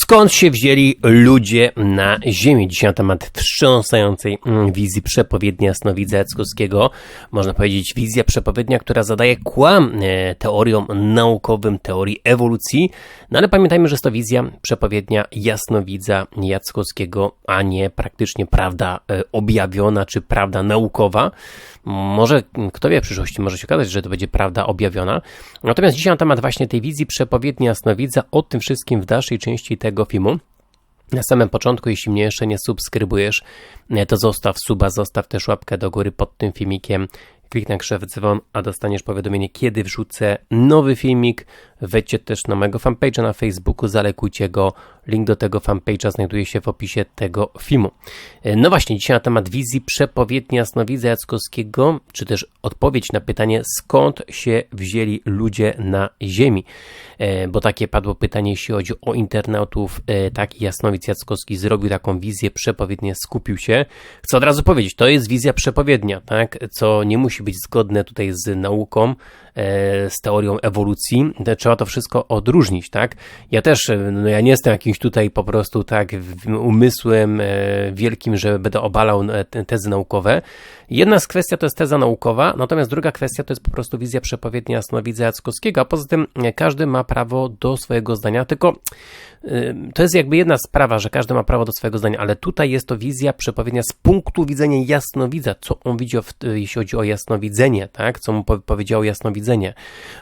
Skąd się wzięli ludzie na Ziemi? Dzisiaj na temat wstrząsającej mm, wizji przepowiednia jasnowidza Jackowskiego. Można powiedzieć wizja przepowiednia, która zadaje kłam e, teoriom naukowym, teorii ewolucji. No ale pamiętajmy, że jest to wizja przepowiednia jasnowidza Jackowskiego, a nie praktycznie prawda e, objawiona czy prawda naukowa. Może, kto wie, w przyszłości może się okazać, że to będzie prawda objawiona. Natomiast dzisiaj na temat właśnie tej wizji przepowiedni jasnowidza, o tym wszystkim w dalszej części tego filmu. Na samym początku, jeśli mnie jeszcze nie subskrybujesz, to zostaw suba, zostaw też łapkę do góry pod tym filmikiem. Kliknij krzew dzwon, a dostaniesz powiadomienie, kiedy wrzucę nowy filmik. Wejdźcie też na mojego fanpage'a na Facebooku, zalekujcie go. Link do tego fanpage'a znajduje się w opisie tego filmu. No właśnie, dzisiaj na temat wizji przepowiedni jasnowidza Jackowskiego, czy też odpowiedź na pytanie, skąd się wzięli ludzie na Ziemi. E, bo takie padło pytanie, jeśli chodzi o internautów. E, taki jasnowic Jackowski zrobił taką wizję przepowiednię, skupił się. Chcę od razu powiedzieć, to jest wizja przepowiednia, tak? co nie musi być zgodne tutaj z nauką, e, z teorią ewolucji. Trzeba to wszystko odróżnić, tak? Ja też, no ja nie jestem jakimś tutaj po prostu tak umysłem wielkim, że będę obalał tezy naukowe. Jedna z kwestii to jest teza naukowa, natomiast druga kwestia to jest po prostu wizja przepowiednia jasnowidza Jackowskiego, a poza tym każdy ma prawo do swojego zdania, tylko to jest jakby jedna sprawa, że każdy ma prawo do swojego zdania, ale tutaj jest to wizja przepowiednia z punktu widzenia jasnowidza, co on widział, w, jeśli chodzi o jasnowidzenie, tak? Co mu powiedziało jasnowidzenie,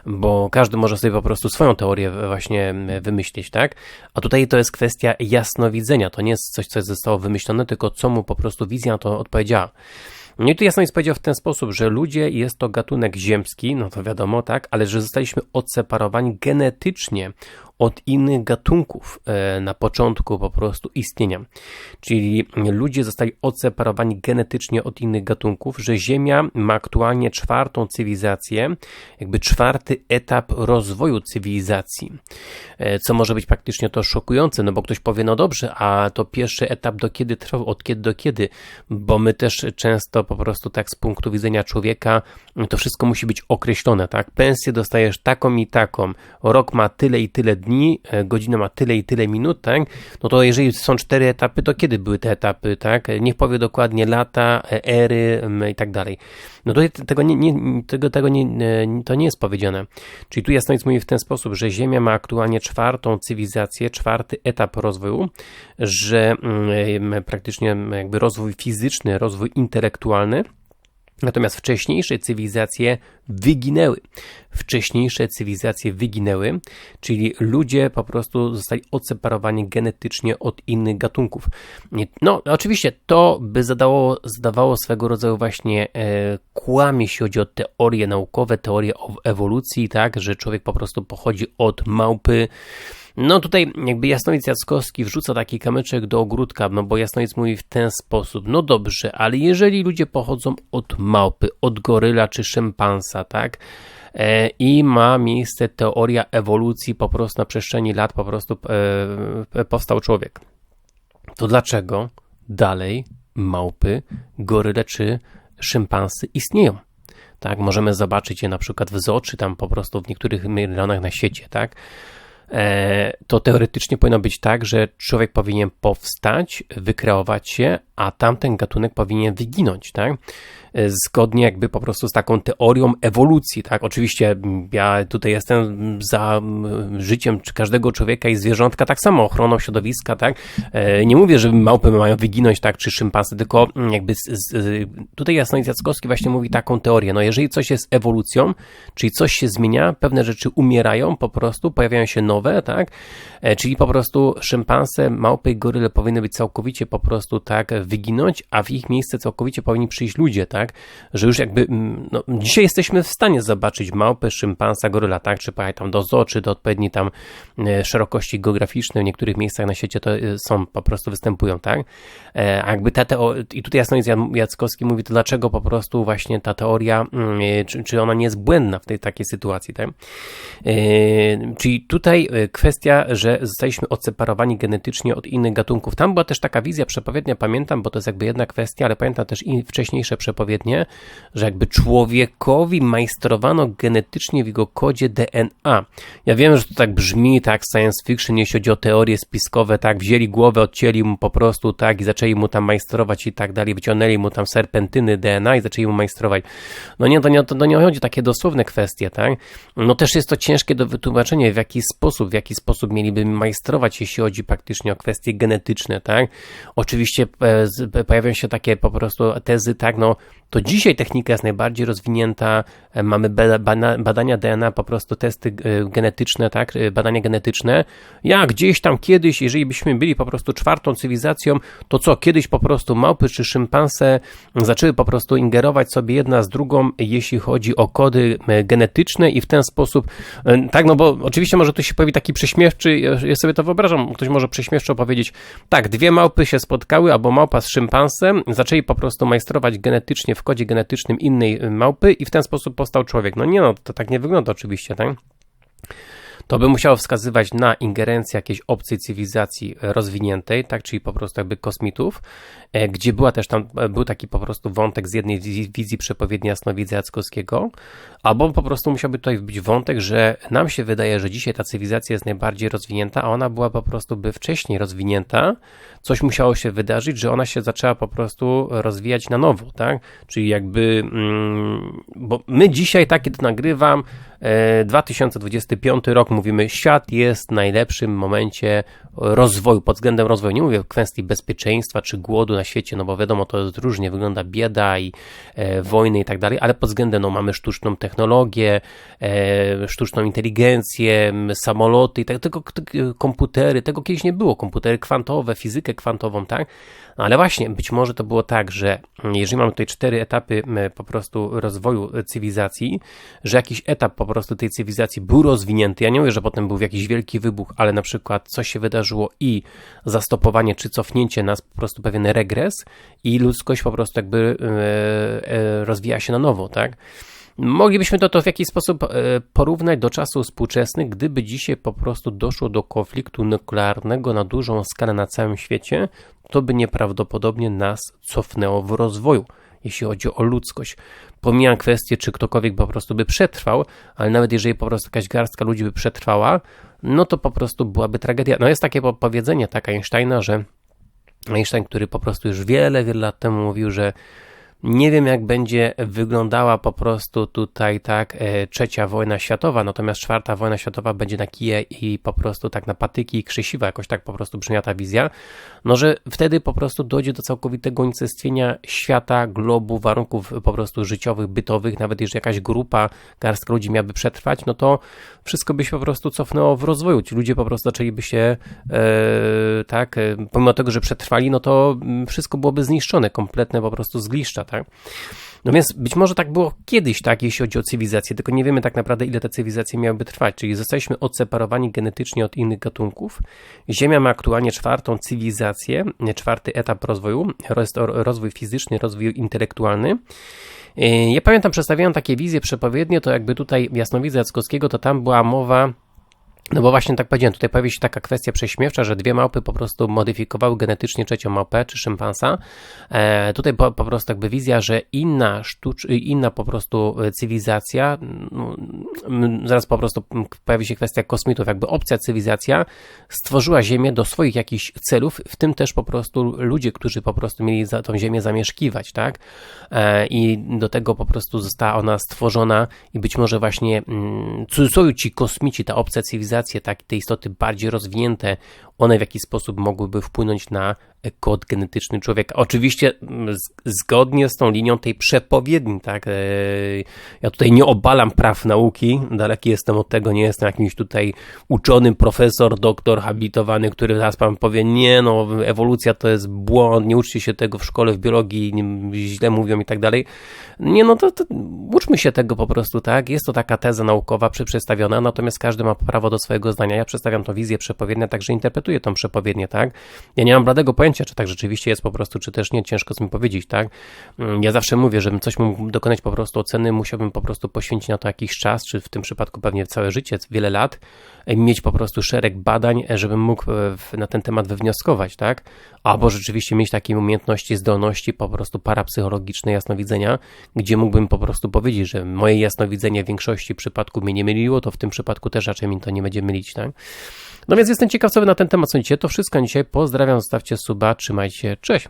bo każdy może sobie po prostu swoją teorię właśnie wymyślić, tak? A tutaj to jest kwestia jasnowidzenia, to nie jest coś, co zostało wymyślone, tylko co mu po prostu wizja na to odpowiedziała. No i tu jasno jest powiedział w ten sposób, że ludzie jest to gatunek ziemski, no to wiadomo, tak, ale że zostaliśmy odseparowani genetycznie od innych gatunków e, na początku po prostu istnienia. Czyli ludzie zostali odseparowani genetycznie od innych gatunków, że Ziemia ma aktualnie czwartą cywilizację, jakby czwarty etap rozwoju cywilizacji. E, co może być praktycznie to szokujące, no bo ktoś powie, no dobrze, a to pierwszy etap do kiedy trwał, od kiedy do kiedy, bo my też często po prostu tak z punktu widzenia człowieka to wszystko musi być określone, tak? Pensję dostajesz taką i taką, rok ma tyle i tyle dni, e, godzina ma tyle i tyle minut, tak? No to jeżeli są cztery etapy, to kiedy były te etapy, tak? Niech powie dokładnie lata, e, ery i tak dalej. No to tego nie, nie, tego, tego nie, e, to nie jest powiedziane. Czyli tu jasno jest mówi w ten sposób, że Ziemia ma aktualnie czwartą cywilizację, czwarty etap rozwoju, że mm, praktycznie jakby rozwój fizyczny, rozwój intelektualny, Natomiast wcześniejsze cywilizacje wyginęły. Wcześniejsze cywilizacje wyginęły, czyli ludzie po prostu zostali odseparowani genetycznie od innych gatunków. No, oczywiście to by zadało, zdawało swego rodzaju właśnie e, kłamie, jeśli chodzi o teorie naukowe, teorie o ewolucji, tak, że człowiek po prostu pochodzi od małpy. No tutaj jakby Jasnowic Jackowski wrzuca taki kamyczek do ogródka, no bo Jasnowic mówi w ten sposób, no dobrze, ale jeżeli ludzie pochodzą od małpy, od goryla czy szympansa, tak, e, i ma miejsce teoria ewolucji, po prostu na przestrzeni lat po prostu e, e, powstał człowiek, to dlaczego dalej małpy, goryle czy szympansy istnieją? Tak, możemy zobaczyć je na przykład w zoo, czy tam po prostu w niektórych rejonach na świecie, tak? E, to teoretycznie powinno być tak, że człowiek powinien powstać, wykreować się, a tamten gatunek powinien wyginąć, tak? E, zgodnie jakby po prostu z taką teorią ewolucji, tak? Oczywiście ja tutaj jestem za życiem każdego człowieka i zwierzątka, tak samo ochroną środowiska, tak? E, nie mówię, że małpy mają wyginąć, tak? Czy szympansy, tylko jakby z, z, tutaj Jasnowic Jackowski właśnie mówi taką teorię, no jeżeli coś jest ewolucją, czyli coś się zmienia, pewne rzeczy umierają po prostu, pojawiają się nowe, tak? E, czyli po prostu szympanse, małpy i goryle powinny być całkowicie po prostu tak wyginąć, a w ich miejsce całkowicie powinni przyjść ludzie, tak? Że już jakby, mm, no, dzisiaj jesteśmy w stanie zobaczyć małpę, szympansa, goryla, tak? Czy tam do zoo, czy do odpowiedniej tam e, szerokości geograficznej, w niektórych miejscach na świecie to e, są, po prostu występują, tak? A jakby ta teo- i tutaj Jasnowic Jackowski mówi, to dlaczego po prostu właśnie ta teoria, mm, czy, czy ona nie jest błędna w tej takiej sytuacji, tak? Czyli tutaj kwestia, że zostaliśmy odseparowani genetycznie od innych gatunków. Tam była też taka wizja przepowiednia, pamiętam, bo to jest jakby jedna kwestia, ale pamiętam też i wcześniejsze przepowiednie, że jakby człowiekowi majstrowano genetycznie w jego kodzie DNA. Ja wiem, że to tak brzmi, tak science fiction, jeśli chodzi o teorie spiskowe, tak, wzięli głowę, odcięli mu po prostu, tak, i zaczęli mu tam majstrować i tak dalej, wyciągnęli mu tam serpentyny DNA i zaczęli mu majstrować. No nie, to nie, to, to nie chodzi o takie dosłowne kwestie, tak? No też jest to ciężkie do wytłumaczenia, w jaki sposób, w jaki sposób mieliby majstrować, jeśli chodzi praktycznie o kwestie genetyczne, tak? Oczywiście e, pojawiają się takie po prostu tezy, tak, no to dzisiaj technika jest najbardziej rozwinięta, e, mamy badania DNA, po prostu testy e, genetyczne, tak, badania genetyczne. Ja gdzieś tam kiedyś, jeżeli byśmy byli po prostu czwartą cywilizacją, to co, kiedyś po prostu małpy czy szympanse zaczęły po prostu ingerować sobie jedna z drugą, jeśli chodzi o kody genetyczne i w ten sposób, tak, no bo oczywiście może tu się pojawi taki prześmiewczy, ja sobie to wyobrażam, ktoś może prześmiewczo powiedzieć, tak, dwie małpy się spotkały, albo małpa z szympansem, zaczęli po prostu majstrować genetycznie w kodzie genetycznym innej małpy i w ten sposób powstał człowiek. No nie no, to tak nie wygląda oczywiście, tak? To by musiało wskazywać na ingerencję jakiejś obcej cywilizacji rozwiniętej, tak, czyli po prostu jakby kosmitów, e, gdzie była też tam, e, był taki po prostu wątek z jednej wizji przepowiedni jasnowidza Jackowskiego, albo po prostu musiałby tutaj być wątek, że nam się wydaje, że dzisiaj ta cywilizacja jest najbardziej rozwinięta, a ona była po prostu by wcześniej rozwinięta, coś musiało się wydarzyć, że ona się zaczęła po prostu rozwijać na nowo, tak, czyli jakby, mm, bo my dzisiaj, tak kiedy nagrywam, 2025 e, rok, mówimy, świat jest w najlepszym momencie rozwoju, pod względem rozwoju. Nie mówię o kwestii bezpieczeństwa czy głodu na świecie, no bo wiadomo, to jest różnie, wygląda bieda i e, wojny i tak dalej, ale pod względem, no mamy sztuczną technologię, e, sztuczną inteligencję, samoloty i tak, tego, komputery, tego kiedyś nie było, komputery kwantowe, fizykę kwantową, tak? No ale właśnie, być może to było tak, że jeżeli mamy tutaj cztery etapy po prostu rozwoju cywilizacji, że jakiś etap po prostu tej cywilizacji był rozwinięty, ja nie mówię, że potem był jakiś wielki wybuch, ale na przykład coś się wydarzyło i zastopowanie czy cofnięcie nas, po prostu pewien regres i ludzkość po prostu jakby e, e, rozwija się na nowo, tak? Moglibyśmy to, to w jakiś sposób e, porównać do czasów współczesnych, gdyby dzisiaj po prostu doszło do konfliktu nuklearnego na dużą skalę na całym świecie, to by nieprawdopodobnie nas cofnęło w rozwoju, jeśli chodzi o ludzkość. Pomijam kwestię, czy ktokolwiek po prostu by przetrwał, ale nawet jeżeli po prostu jakaś garstka ludzi by przetrwała, no to po prostu byłaby tragedia. No jest takie powiedzenie tak Einsteina, że Einstein, który po prostu już wiele, wiele lat temu mówił, że nie wiem, jak będzie wyglądała po prostu tutaj tak e, trzecia wojna światowa, natomiast czwarta wojna światowa będzie na kije i po prostu tak na patyki i krzesiwa, jakoś tak po prostu brzmia ta wizja, no że wtedy po prostu dojdzie do całkowitego unicestwienia świata, globu, warunków po prostu życiowych, bytowych, nawet jeżeli jakaś grupa, garstka ludzi miałaby przetrwać, no to wszystko by się po prostu cofnęło w rozwoju. Ci ludzie po prostu zaczęliby się, e, tak, e, pomimo tego, że przetrwali, no to mm, wszystko byłoby zniszczone, kompletne po prostu zgliszcza, tak? No więc być może tak było kiedyś, tak, jeśli chodzi o cywilizację, tylko nie wiemy tak naprawdę, ile te cywilizacje miałyby trwać, czyli zostaliśmy odseparowani genetycznie od innych gatunków. Ziemia ma aktualnie czwartą cywilizację, czwarty etap rozwoju, rozwój fizyczny, rozwój intelektualny. Ja pamiętam, przedstawiałem takie wizje przepowiednie, to jakby tutaj Jasnowidza Jackowskiego, to tam była mowa no bo właśnie tak powiedziałem, tutaj pojawi się taka kwestia prześmiewcza, że dwie małpy po prostu modyfikowały genetycznie trzecią małpę czy szympansa. E, tutaj po, po, prostu jakby wizja, że inna sztucz, inna po prostu cywilizacja, no, zaraz po prostu pojawi się kwestia kosmitów, jakby obca cywilizacja stworzyła Ziemię do swoich jakichś celów, w tym też po prostu ludzie, którzy po prostu mieli za tą Ziemię zamieszkiwać, tak? E, I do tego po prostu została ona stworzona i być może właśnie mm, cudzysłowie ci kosmici, ta obca cywilizacja cywilizacje, tak, te istoty bardziej rozwinięte, one w jakiś sposób mogłyby wpłynąć na kod genetyczny człowieka. Oczywiście mm, zgodnie z tą linią tej przepowiedni, tak. E, ja tutaj nie obalam praw nauki, daleki jestem od tego, nie jestem jakimś tutaj uczonym profesor, doktor habilitowany, który zaraz pan powie, nie no, ewolucja to jest błąd, nie uczcie się tego w szkole, w biologii, źle mówią i tak dalej. Nie no, to, to uczmy się tego po prostu, tak. Jest to taka teza naukowa przedstawiona, natomiast każdy ma prawo do swojego zdania. Ja przedstawiam tą wizję przepowiednię, także interpretuję interpretuje tą przepowiednię, tak? Ja nie mam bladego pojęcia, czy tak rzeczywiście jest po prostu, czy też nie, ciężko mi powiedzieć, tak? Mm, Ja zawsze mówię, żebym coś mógł dokonać po prostu oceny, musiałbym po prostu poświęcić na to jakiś czas, czy w tym przypadku pewnie całe życie, wiele lat, e, mieć po prostu szereg badań, e, żebym mógł e, na ten temat wywnioskować, tak? Albo rzeczywiście mieć takie umiejętności, zdolności po prostu parapsychologiczne jasnowidzenia, gdzie mógłbym po prostu powiedzieć, że moje jasnowidzenie w większości przypadków mnie nie myliło, to w tym przypadku też raczej mi to nie będzie mylić, tak? No więc jestem ciekaw, co wy na ten temat sądzicie. To wszystko dzisiaj. Pozdrawiam, zostawcie suba, trzymajcie się, cześć!